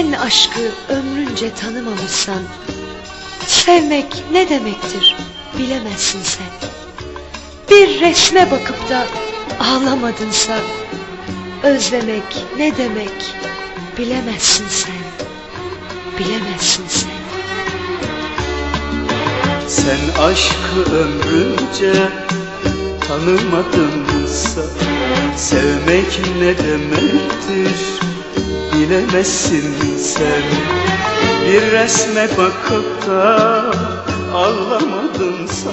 aşkı ömrünce tanımamışsan Sevmek ne demektir bilemezsin sen. Bir resme bakıp da ağlamadınsa Özlemek ne demek bilemezsin sen. Bilemezsin sen. Sen aşkı ömrünce tanımadınsa Sevmek ne demektir bilemezsin sen. Bir resme bakıp da ağlamadınsa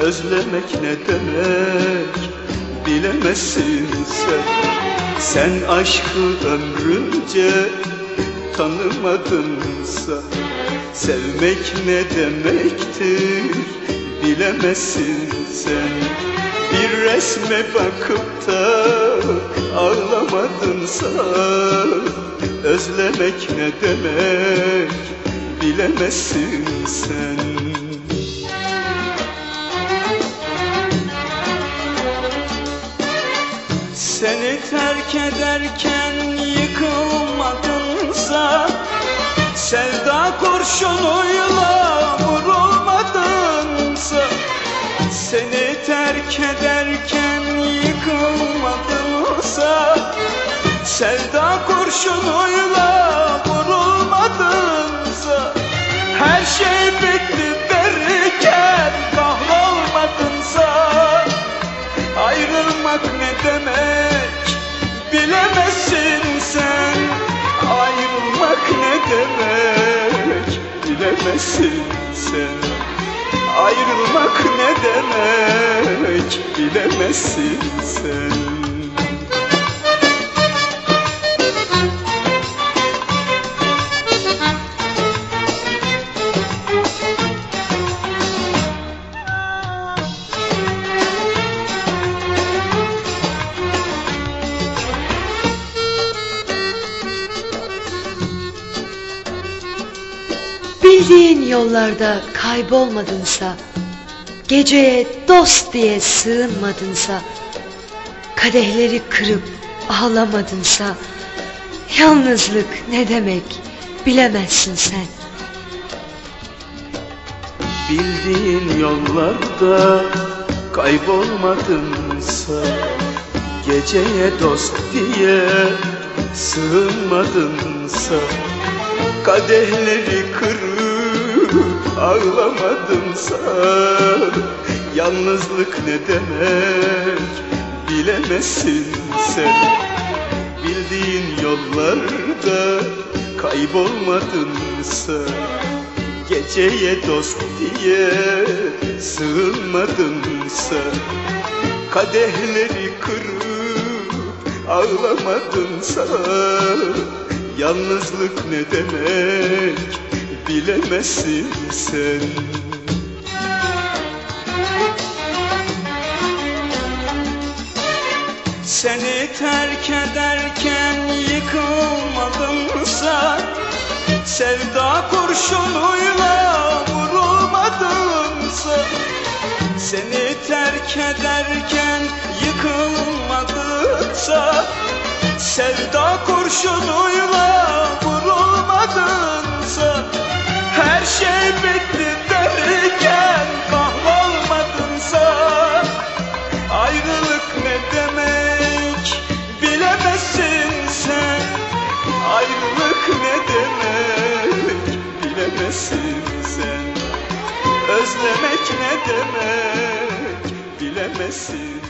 Özlemek ne demek? Bilemezsin sen. Sen aşkı ömrünce tanımadınsa Sevmek ne demektir bilemezsin sen. Bir resme bakıp da ağlamadınsa Özlemek ne demek bilemezsin sen. Seni terk ederken yıkılmadınsa Sevda kurşunuyla Sevda kurşunuyla vurulmadınsa Her şey bitti derken kahrolmadınsa Ayrılmak ne demek bilemezsin sen Ayrılmak ne demek bilemezsin sen Ayrılmak ne demek bilemezsin sen yollarda kaybolmadınsa Geceye dost diye sığınmadınsa Kadehleri kırıp ağlamadınsa Yalnızlık ne demek bilemezsin sen. Bildiğin yollarda kaybolmadınsa Geceye dost diye sığınmadınsa Kadehleri kırıp ağlamadınsa Yalnızlık ne demek? Bilemezsin sen. Bildiğin yollarda kaybolmadınsa Geceye dost diye sığınmadınsa Kadehleri kırıp ağlamadınsa Yalnızlık ne demek bilemezsin sen. Seni terk ederken yıkılmadımsa Sevda kurşunuyla vurulmadımsa Seni terk ederken yıkılmadımsa Sevda kurşunuyla vurulmadınsa sen Özlemek ne demek bilemezsin